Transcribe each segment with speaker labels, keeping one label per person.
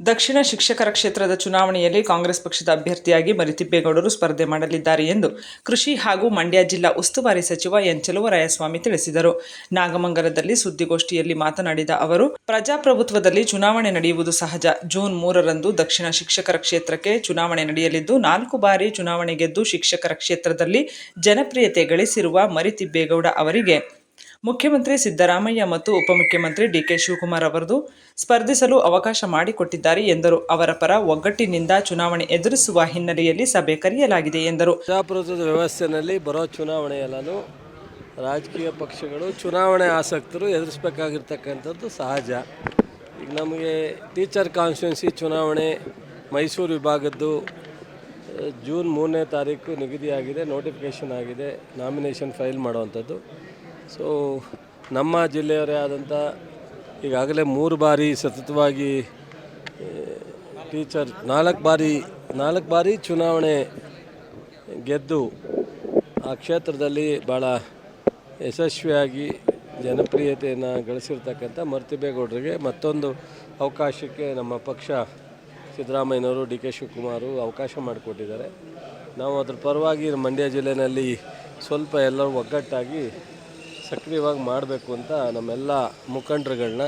Speaker 1: ದಕ್ಷಿಣ ಶಿಕ್ಷಕರ ಕ್ಷೇತ್ರದ ಚುನಾವಣೆಯಲ್ಲಿ ಕಾಂಗ್ರೆಸ್ ಪಕ್ಷದ ಅಭ್ಯರ್ಥಿಯಾಗಿ ಮರಿತಿಬ್ಬೇಗೌಡರು ಸ್ಪರ್ಧೆ ಮಾಡಲಿದ್ದಾರೆ ಎಂದು ಕೃಷಿ ಹಾಗೂ ಮಂಡ್ಯ ಜಿಲ್ಲಾ ಉಸ್ತುವಾರಿ ಸಚಿವ ಎನ್ ಚಲುವರಾಯಸ್ವಾಮಿ ತಿಳಿಸಿದರು. ನಾಗಮಂಗಲದಲ್ಲಿ ಸುದ್ದಿಗೋಷ್ಠಿಯಲ್ಲಿ ಮಾತನಾಡಿದ ಅವರು, ಪ್ರಜಾಪ್ರಭುತ್ವದಲ್ಲಿ ಚುನಾವಣೆ ನಡೆಯುವುದು ಸಹಜ. ಜೂನ್ ಮೂರರಂದು ದಕ್ಷಿಣ ಶಿಕ್ಷಕರ ಕ್ಷೇತ್ರಕ್ಕೆ ಚುನಾವಣೆ ನಡೆಯಲಿದ್ದು, ನಾಲ್ಕು ಬಾರಿ ಚುನಾವಣೆ ಗೆದ್ದು ಶಿಕ್ಷಕರ ಕ್ಷೇತ್ರದಲ್ಲಿ ಜನಪ್ರಿಯತೆ ಗಳಿಸಿರುವ ಮರಿತಿಬ್ಬೇಗೌಡ ಅವರಿಗೆ ಮುಖ್ಯಮಂತ್ರಿ ಸಿದ್ದರಾಮಯ್ಯ ಮತ್ತು ಉಪಮುಖ್ಯಮಂತ್ರಿ ಡಿಕೆ ಶಿವಕುಮಾರ್ ಅವರದು ಸ್ಪರ್ಧಿಸಲು ಅವಕಾಶ ಮಾಡಿಕೊಟ್ಟಿದ್ದಾರೆ ಎಂದರು. ಅವರ ಪರ ಒಗ್ಗಟ್ಟಿನಿಂದ ಚುನಾವಣೆ ಎದುರಿಸುವ ಹಿನ್ನೆಲೆಯಲ್ಲಿ ಸಭೆ ಕರೆಯಲಾಗಿದೆ ಎಂದರು.
Speaker 2: ಪ್ರಜಾಪ್ರಭುತ್ವದ ವ್ಯವಸ್ಥೆಯಲ್ಲಿ ಬರೋ ಚುನಾವಣೆಯಲ್ಲೂ ರಾಜಕೀಯ ಪಕ್ಷಗಳು ಚುನಾವಣೆ ಆಸಕ್ತರು ಎದುರಿಸಬೇಕಾಗಿರ್ತಕ್ಕಂಥದ್ದು ಸಹಜ. ಈಗ ನಮಗೆ ಟೀಚರ್ ಕಾನ್ಸ್ಟಿಟ್ಯೂನ್ಸಿ ಚುನಾವಣೆ ಮೈಸೂರು ವಿಭಾಗದ್ದು ಜೂನ್ ಮೂರನೇ ತಾರೀಕು ನಿಗದಿಯಾಗಿದೆ, ನೋಟಿಫಿಕೇಷನ್ ಆಗಿದೆ, ನಾಮಿನೇಷನ್ ಫೈಲ್ ಮಾಡುವಂಥದ್ದು. ಸೊ ನಮ್ಮ ಜಿಲ್ಲೆಯವರೇ ಆದಂಥ ಈಗಾಗಲೇ ಮೂರು ಬಾರಿ ಸತತವಾಗಿ ಟೀಚರ್ ನಾಲ್ಕು ಬಾರಿ ನಾಲ್ಕು ಬಾರಿ ಚುನಾವಣೆ ಗೆದ್ದು ಆ ಕ್ಷೇತ್ರದಲ್ಲಿ ಭಾಳ ಯಶಸ್ವಿಯಾಗಿ ಜನಪ್ರಿಯತೆಯನ್ನು ಗಳಿಸಿರ್ತಕ್ಕಂಥ ಮರ್ತಿಬೇಗೌಡರಿಗೆ ಮತ್ತೊಂದು ಅವಕಾಶಕ್ಕೆ ನಮ್ಮ ಪಕ್ಷ ಸಿದ್ದರಾಮಯ್ಯನವರು ಡಿ ಕೆ ಶಿವಕುಮಾರು ಅವಕಾಶ ಮಾಡಿಕೊಟ್ಟಿದ್ದಾರೆ. ನಾವು ಅದ್ರ ಪರವಾಗಿ ಮಂಡ್ಯ ಜಿಲ್ಲೆಯಲ್ಲಿ ಸ್ವಲ್ಪ ಎಲ್ಲರೂ ಒಗ್ಗಟ್ಟಾಗಿ ಸಕ್ರಿಯವಾಗಿ ಮಾಡಬೇಕು ಅಂತ ನಮ್ಮೆಲ್ಲ ಮುಖಂಡರುಗಳನ್ನ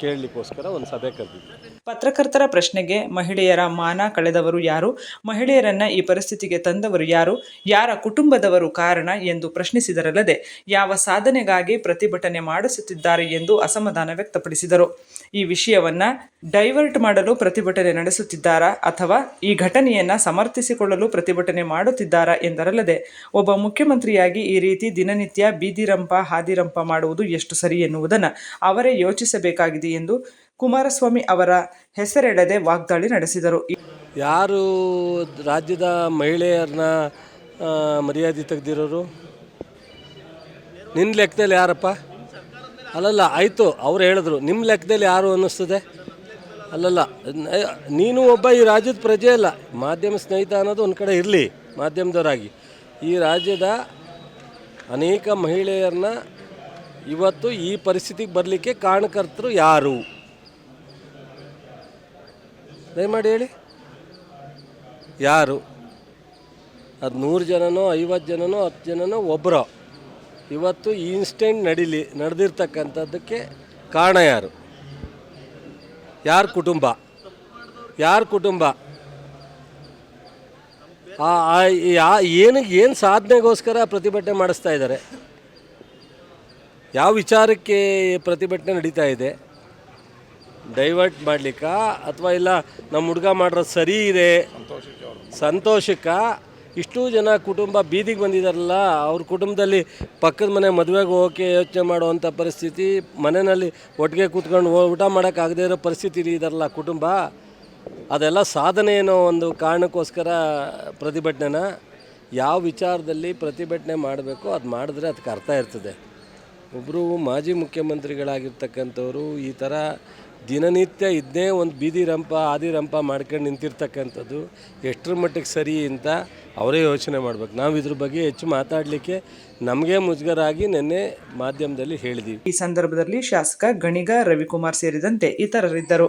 Speaker 2: ಕೇಳಲಿಕ್ಕೋಸ್ಕರ ಒಂದು ಸಭೆ ಕರೆದಿದ್ವಿ.
Speaker 1: ಪತ್ರಕರ್ತರ ಪ್ರಶ್ನೆಗೆ ಮಹಿಳೆಯರ ಮಾನ ಕಳೆದವರು ಯಾರು? ಮಹಿಳೆಯರನ್ನ ಈ ಪರಿಸ್ಥಿತಿಗೆ ತಂದವರು ಯಾರು? ಯಾರ ಕುಟುಂಬದವರು ಕಾರಣ ಎಂದು ಪ್ರಶ್ನಿಸಿದರಲ್ಲದೆ ಯಾವ ಸಾಧನೆಗಾಗಿ ಪ್ರತಿಭಟನೆ ಮಾಡಿಸುತ್ತಿದ್ದಾರೆ ಎಂದು ಅಸಮಾಧಾನ ವ್ಯಕ್ತಪಡಿಸಿದರು. ಈ ವಿಷಯವನ್ನ ಡೈವರ್ಟ್ ಮಾಡಲು ಪ್ರತಿಭಟನೆ ನಡೆಸುತ್ತಿದ್ದಾರಾ ಅಥವಾ ಈ ಘಟನೆಯನ್ನ ಸಮರ್ಥಿಸಿಕೊಳ್ಳಲು ಪ್ರತಿಭಟನೆ ಮಾಡುತ್ತಿದ್ದಾರಾ ಎಂದರಲ್ಲದೆ ಒಬ್ಬ ಮುಖ್ಯಮಂತ್ರಿಯಾಗಿ ಈ ರೀತಿ ದಿನನಿತ್ಯ ಬೀದಿರಂಪ ಹಾದಿರಂಪ ಮಾಡುವುದು ಎಷ್ಟು ಸರಿ ಎನ್ನುವುದನ್ನು ಅವರೇ ಯೋಚಿಸಬೇಕಾಗಿದೆ ಎಂದು ಕುಮಾರಸ್ವಾಮಿ ಅವರ ಹೆಸರೆಡದೆ ವಾಗ್ದಾಳಿ ನಡೆಸಿದರು.
Speaker 2: ಯಾರು ರಾಜ್ಯದ ಮಹಿಳೆಯರನ್ನ ಮರ್ಯಾದೆ ತೆಗೆದಿರೋರು? ನಿನ್ನ ಲೆಕ್ಕದಲ್ಲಿ ಯಾರಪ್ಪ? ಅಲ್ಲಲ್ಲ, ಆಯಿತು, ಅವ್ರು ಹೇಳಿದ್ರು. ನಿಮ್ಮ ಲೆಕ್ಕದಲ್ಲಿ ಯಾರು ಅನ್ನಿಸ್ತದೆ? ಅಲ್ಲಲ್ಲ ನೀನು ಒಬ್ಬ ಈ ರಾಜ್ಯದ ಪ್ರಜೆ ಅಲ್ಲ. ಮಾಧ್ಯಮ ಸ್ನೇಹಿತ ಅನ್ನೋದು ಒಂದು ಕಡೆ ಇರಲಿ, ಮಾಧ್ಯಮದವರಾಗಿ. ಈ ರಾಜ್ಯದ ಅನೇಕ ಮಹಿಳೆಯರನ್ನ ಇವತ್ತು ಈ ಪರಿಸ್ಥಿತಿಗೆ ಬರಲಿಕ್ಕೆ ಕಾರಣಕರ್ತರು ಯಾರು? ದಯಮಾಡಿ ಹೇಳಿ. ಯಾರು? ಅದು ನೂರು ಜನನೋ ಐವತ್ತು ಜನನೋ, ಹತ್ತು ಜನನೋ ಒಬ್ಬರೋ ಇವತ್ತು ಇನ್ಸ್ಟೆಂಟ್ ನಡೀಲಿ, ನಡೆದಿರ್ತಕ್ಕಂಥದ್ದಕ್ಕೆ ಕಾರಣ ಯಾರು? ಯಾರ ಕುಟುಂಬ? ಯಾರ ಕುಟುಂಬ? ಯಾ- ಏನು ಸಾಧನೆಗೋಸ್ಕರ ಪ್ರತಿಭಟನೆ ಮಾಡಿಸ್ತಾ ಇದ್ದಾರೆ? ಯಾವ ವಿಚಾರಕ್ಕೆ ಪ್ರತಿಭಟನೆ ನಡೀತಾ ಇದೆ? ಡೈವರ್ಟ್ ಮಾಡ್ಲಿಕ್ಕ? ಅಥವಾ ಇಲ್ಲ ನಮ್ಮ ಹುಡುಗ ಮಾಡಿರೋದು ಸರಿ ಇದೆ? ಸಂತೋಷಕ್ಕ? ಇಷ್ಟು ಜನ ಕುಟುಂಬ ಬೀದಿಗೆ ಬಂದಿದ್ದಾರಲ್ಲ ಅವ್ರ ಕುಟುಂಬದಲ್ಲಿ ಪಕ್ಕದ ಮನೆ ಮದುವೆಗೆ ಹೋಗಿ ಯೋಚನೆ ಮಾಡುವಂಥ ಪರಿಸ್ಥಿತಿ ಮನೆಯಲ್ಲಿ ಒಟ್ಟಿಗೆ ಕೂತ್ಕೊಂಡು ಊಟ ಮಾಡೋಕ್ಕಾಗದೇ ಇರೋ ಪರಿಸ್ಥಿತಿ ಇದಾರಲ್ಲ ಕುಟುಂಬ. ಅದೆಲ್ಲ ಸಾಧನೆ ಏನೋ ಒಂದು ಕಾರಣಕ್ಕೋಸ್ಕರ ಪ್ರತಿಭಟನೆನ ಯಾವ ವಿಚಾರದಲ್ಲಿ ಪ್ರತಿಭಟನೆ ಮಾಡಬೇಕು ಅದು ಮಾಡಿದ್ರೆ ಅದಕ್ಕೆ ಅರ್ಥ ಇರ್ತದೆ. ಒಬ್ಬರು ಮಾಜಿ ಮುಖ್ಯಮಂತ್ರಿಗಳಾಗಿರ್ತಕ್ಕಂಥವ್ರು ಈ ಥರ ದಿನನಿತ್ಯ ಇದನ್ನೇ ಒಂದು ಬೀದಿ ರಂಪ, ಆದಿ ರಂಪ ಮಾಡ್ಕೊಂಡು ನಿಂತಿರ್ತಕ್ಕಂಥದ್ದು ಎಷ್ಟರ ಮಟ್ಟಿಗೆ ಸರಿ ಅಂತ ಅವರೇ ಯೋಚನೆ ಮಾಡ್ಬೇಕು. ನಾವು ಇದ್ರ ಬಗ್ಗೆ ಹೆಚ್ಚು ಮಾತಾಡಲಿಕ್ಕೆ ನಮಗೆ ಮುಜುಗರಾಗಿ ನಿನ್ನೆ ಮಾಧ್ಯಮದಲ್ಲಿ ಹೇಳಿದ್ದೀವಿ
Speaker 1: ಈ ಸಂದರ್ಭದಲ್ಲಿ ಶಾಸಕ ಗಣಿಗ ರವಿಕುಮಾರ್ ಸೇರಿದಂತೆ ಇತರರಿದ್ದರು.